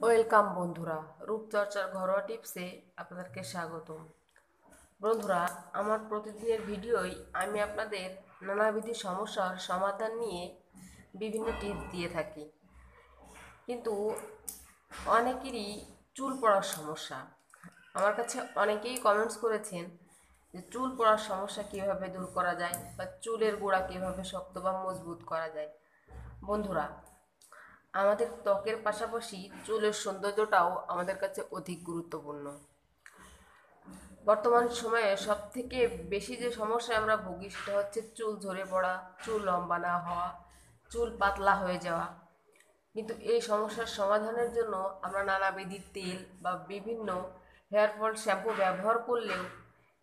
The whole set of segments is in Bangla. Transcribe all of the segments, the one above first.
ওয়েলকাম বন্ধুরা, রূপচর্চার ঘরোয়া টিপসে আপনাদেরকে স্বাগত বন্ধুরা, আমার প্রতিদিনের ভিডিওই আমি আপনাদের নানাবিধি সমস্যার সমাধান নিয়ে বিভিন্ন টিপস দিয়ে থাকি। কিন্তু অনেকেরই চুল পড়ার সমস্যা। আমার কাছে অনেকেই কমেন্টস করেছেন যে চুল পড়ার সমস্যা কীভাবে দূর করা যায় বা চুলের গোড়া কীভাবে শক্ত বা মজবুত করা যায়। বন্ধুরা আমাদের ত্বকের পাশাপাশি চুলের সৌন্দর্যটাও আমাদের কাছে অধিক গুরুত্বপূর্ণ। বর্তমান সময়ে সব থেকে বেশি যে সমস্যায় আমরা ভুগি সেটা হচ্ছে চুল ঝরে পড়া, চুল লম্বা না হওয়া, চুল পাতলা হয়ে যাওয়া। কিন্তু এই সমস্যার সমাধানের জন্য আমরা নানাবিধি তেল বা বিভিন্ন হেয়ার ফল শ্যাম্পু ব্যবহার করলেও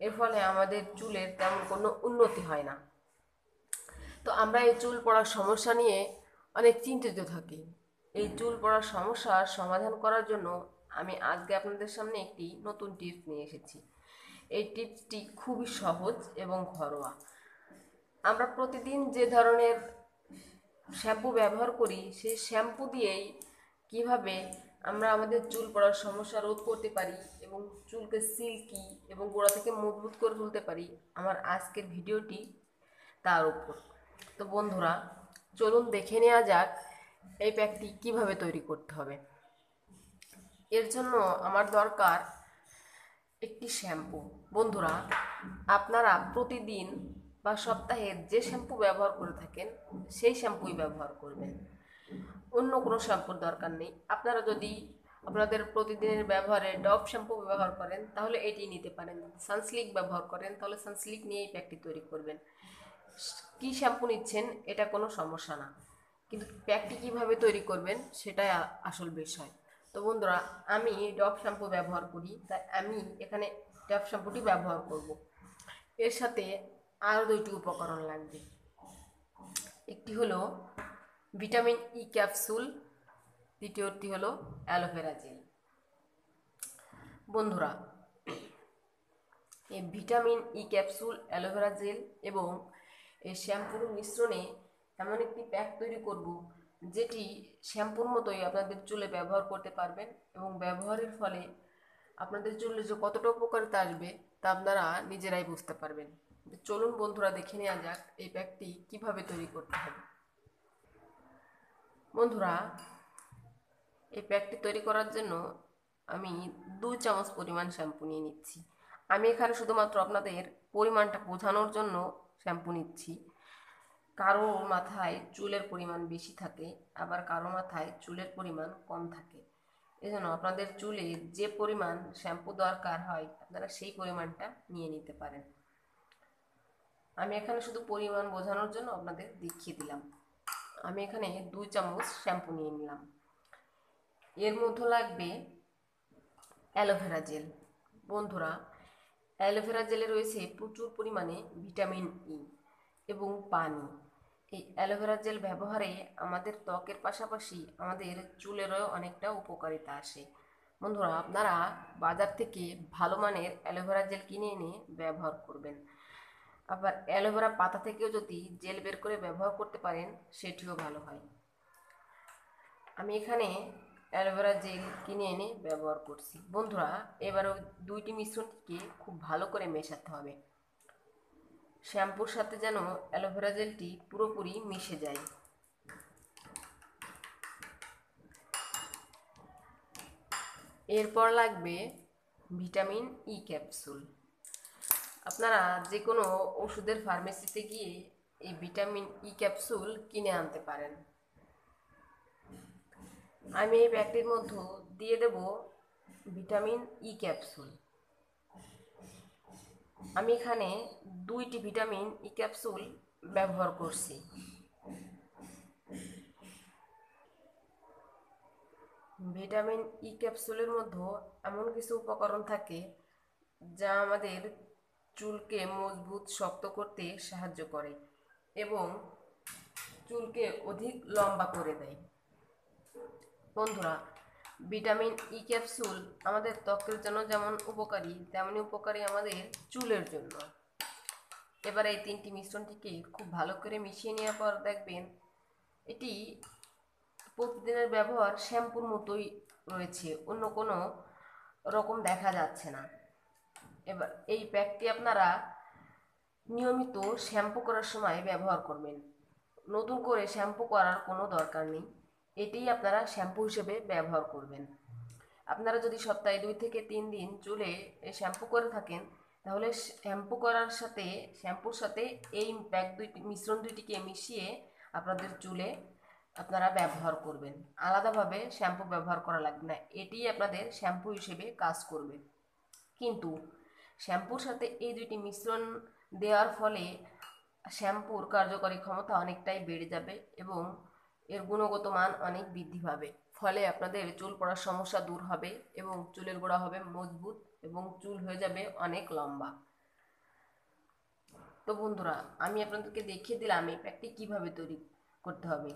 এর ফলে আমাদের চুলের তেমন কোনো উন্নতি হয় না। তো আমরা এই চুল পড়ার সমস্যা নিয়ে অনেক চিন্তিত থাকি। এই চুল পড়ার সমস্যার সমাধান করার জন্য আমি আজকে আপনাদের সামনে একটি নতুন টিপস নিয়ে এসেছি। এই টিপসটি খুবই সহজ এবং ঘরোয়া। আমরা প্রতিদিন যে ধরনের শ্যাম্পু ব্যবহার করি, সেই শ্যাম্পু দিয়েই কীভাবে আমরা আমাদের চুল পড়ার সমস্যা রোধ করতে পারি এবং চুলকে সিল্কি এবং গোড়া থেকে মজবুত করে তুলতে পারি, আমার আজকের ভিডিওটি তার উপর। তো বন্ধুরা, চলুন দেখে নেওয়া যাক এই প্যাকটি কীভাবে তৈরি করতে হবে? এর জন্য আমার দরকার একটি শ্যাম্পু। বন্ধুরা, আপনারা প্রতিদিন বা সপ্তাহে যে শ্যাম্পু ব্যবহার করে থাকেন, সেই শ্যাম্পুই ব্যবহার করবেন। অন্য কোনো শ্যাম্পুর দরকার নেই। আপনারা যদি আপনাদের প্রতিদিনের ব্যবহারে ডভ শ্যাম্পু ব্যবহার করেন, তাহলে এটি নিতে পারেন। সানসিল্ক ব্যবহার করেন, তাহলে সানসিল্ক নিয়ে এই প্যাকটি তৈরি করবেন। কী শ্যাম্পু নিচ্ছেন, এটা কোনো সমস্যা না। কিন্তু প্যাকটি কীভাবে তৈরি করবেন সেটাই আসল বিষয়। তো বন্ধুরা, আমি ডভ শ্যাম্পু ব্যবহার করি, তাই আমি এখানে ডভ শ্যাম্পুটি ব্যবহার করব। এর সাথে আরও দুইটি উপকরণ লাগবে। একটি হলো ভিটামিন ই ক্যাপসুল, দ্বিতীয়টি হলো অ্যালোভেরা জেল। বন্ধুরা, এই vitamin E capsule, aloe vera gel এবং এই শ্যাম্পুর মিশ্রণে এমন একটি প্যাক তৈরি করব, যেটি শ্যাম্পুর মতোই আপনাদের চুলে ব্যবহার করতে পারবেন এবং ব্যবহারের ফলে আপনাদের চুলে যে কতটা উপকারিতা আসবে তা আপনারা নিজেরাই বুঝতে পারবেন। চলুন বন্ধুরা দেখে নেওয়া যাক এই প্যাকটি কীভাবে তৈরি করতে হবে। বন্ধুরা, এই প্যাকটি তৈরি করার জন্য আমি দুই চামচ পরিমাণ শ্যাম্পু নিয়ে নিচ্ছি। আমি এখানে শুধুমাত্র আপনাদের পরিমাণটা বোঝানোর জন্য শ্যাম্পু নিচ্ছি। কারও মাথায় চুলের পরিমাণ বেশি থাকে, আবার কারও মাথায় চুলের পরিমাণ কম থাকে। এজন্য আপনাদের চুলে যে পরিমাণ শ্যাম্পু দরকার হয়, আপনারা সেই পরিমাণটা নিয়ে নিতে পারেন। আমি এখানে শুধু পরিমাণ বোঝানোর জন্য আপনাদের দেখিয়ে দিলাম। আমি এখানে দুই চামচ শ্যাম্পু নিয়ে নিলাম। এর মধ্যে লাগবে অ্যালোভেরা জেল। বন্ধুরা, অ্যালোভেরা জেলে রয়েছে প্রচুর পরিমাণে ভিটামিন ই এবং পানি। এই অ্যালোভেরা জেল ব্যবহারে আমাদের ত্বকের পাশাপাশি আমাদের চুলেরও অনেকটা উপকারিতা আসে। বন্ধুরা, আপনারা বাজার থেকে ভালো মানের অ্যালোভেরা জেল কিনে এনে ব্যবহার করবেন। আবার অ্যালোভেরা পাতা থেকেও যদি জেল বের করে ব্যবহার করতে পারেন, সেটিও ভালো হয়। আমি এখানে অ্যালোভেরা জেল কিনে এনে ব্যবহার করছি। বন্ধুরা, এবারও দুইটি মিশ্রণটিকে খুব ভালো করে মেশাতে হবে। শ্যাম্পুর সাথে যেন অ্যালোভেরা জেলটি পুরোপুরি মিশে যায়। এরপর লাগবে ভিটামিন ই ক্যাপসুল। আপনারা যে কোনো ওষুধের ফার্মেসিতে গিয়ে এই ভিটামিন ই ক্যাপসুল কিনে আনতে পারেন। আমি এই ব্যাগটির মধ্যে দিয়ে দেব ভিটামিন ই ক্যাপসুল। আমি এখানে দুইটি ভিটামিন, ই ক্যাপসুল ব্যবহার করছি। ভিটামিন, ই ক্যাপসুলের মধ্যে এমন কিছু উপকরণ থাকে যা আমাদের চুলকে মজবুত, শক্ত করতে সাহায্য করে এবং চুলকে অধিক লম্বা করে দেয়। বন্ধুরা ভিটামিন ই ক্যাপসুল আমাদের ত্বকের জন্য যেমন উপকারী তেমনই উপকারী আমাদের চুলের জন্য। এবার এই তিনটি মিশ্রণটিকে খুব ভালো করে মিশিয়ে নেওয়ার পর দেখবেন এটি প্রতিদিনের ব্যবহার শ্যাম্পুর মতোই রয়েছে, অন্য কোনো রকম দেখা যাচ্ছে না। এবার এই প্যাকটি আপনারা নিয়মিত শ্যাম্পু করার সময় ব্যবহার করবেন। নতুন করে শ্যাম্পু করার কোনো দরকার নেই। এটিই আপনারা শ্যাম্পু হিসেবে ব্যবহার করবেন। আপনারা যদি সপ্তাহে দুই থেকে তিন দিন চুলে শ্যাম্পু করে থাকেন, তাহলে শ্যাম্পু করার সাথে, শ্যাম্পুর সাথে এই প্যাক দুইটি, মিশ্রণ দুইটিকে মিশিয়ে আপনাদের চুলে আপনারা ব্যবহার করবেন। আলাদাভাবে শ্যাম্পু ব্যবহার করা লাগবে না এটি আপনাদের শ্যাম্পু হিসেবে কাজ করবে। কিন্তু শ্যাম্পুর সাথে এই দুইটি মিশ্রণ দেওয়ার ফলে শ্যাম্পুর কার্যকরী ক্ষমতা অনেকটাই বেড়ে যাবে এবং এর গুণগত মান অনেক বৃদ্ধি পাবে। ফলে আপনাদের চুল পড়ার সমস্যা দূর হবে এবং চুলের গোড়া হবে মজবুত এবং চুল হয়ে যাবে অনেক লম্বা। তো বন্ধুরা, আমি আপনাদেরকে দেখিয়ে দিলাম এই প্যাকটি কীভাবে তৈরি করতে হবে।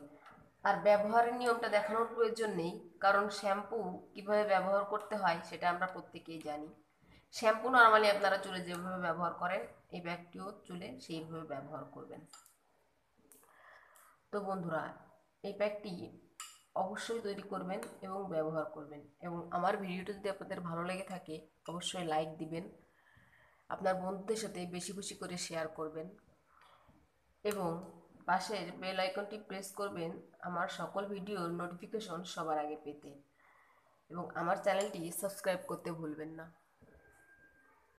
আর ব্যবহারের নিয়মটা দেখানোর প্রয়োজন নেই, কারণ শ্যাম্পু কীভাবে ব্যবহার করতে হয় সেটা আমরা প্রত্যেকেই জানি। শ্যাম্পু নর্মালি আপনারা চুলে যেভাবে ব্যবহার করেন, এই ব্যাগটিও চুলে সেইভাবে ব্যবহার করবেন। তো বন্ধুরা এই প্যাকটি অবশ্যই তৈরি করবেন এবং ব্যবহার করবেন। এবং আমার ভিডিওটি যদি আপনাদের ভালো লেগে থাকে, অবশ্যই লাইক দিবেন। আপনার বন্ধুদের সাথে বেশি বেশি করে শেয়ার করবেন। এবং পাশের বেল আইকনটি প্রেস করবেন আমার সকল ভিডিওর নোটিফিকেশন সবার আগে পেতে। এবং আমার চ্যানেলটি সাবস্ক্রাইব করতে ভুলবেন না।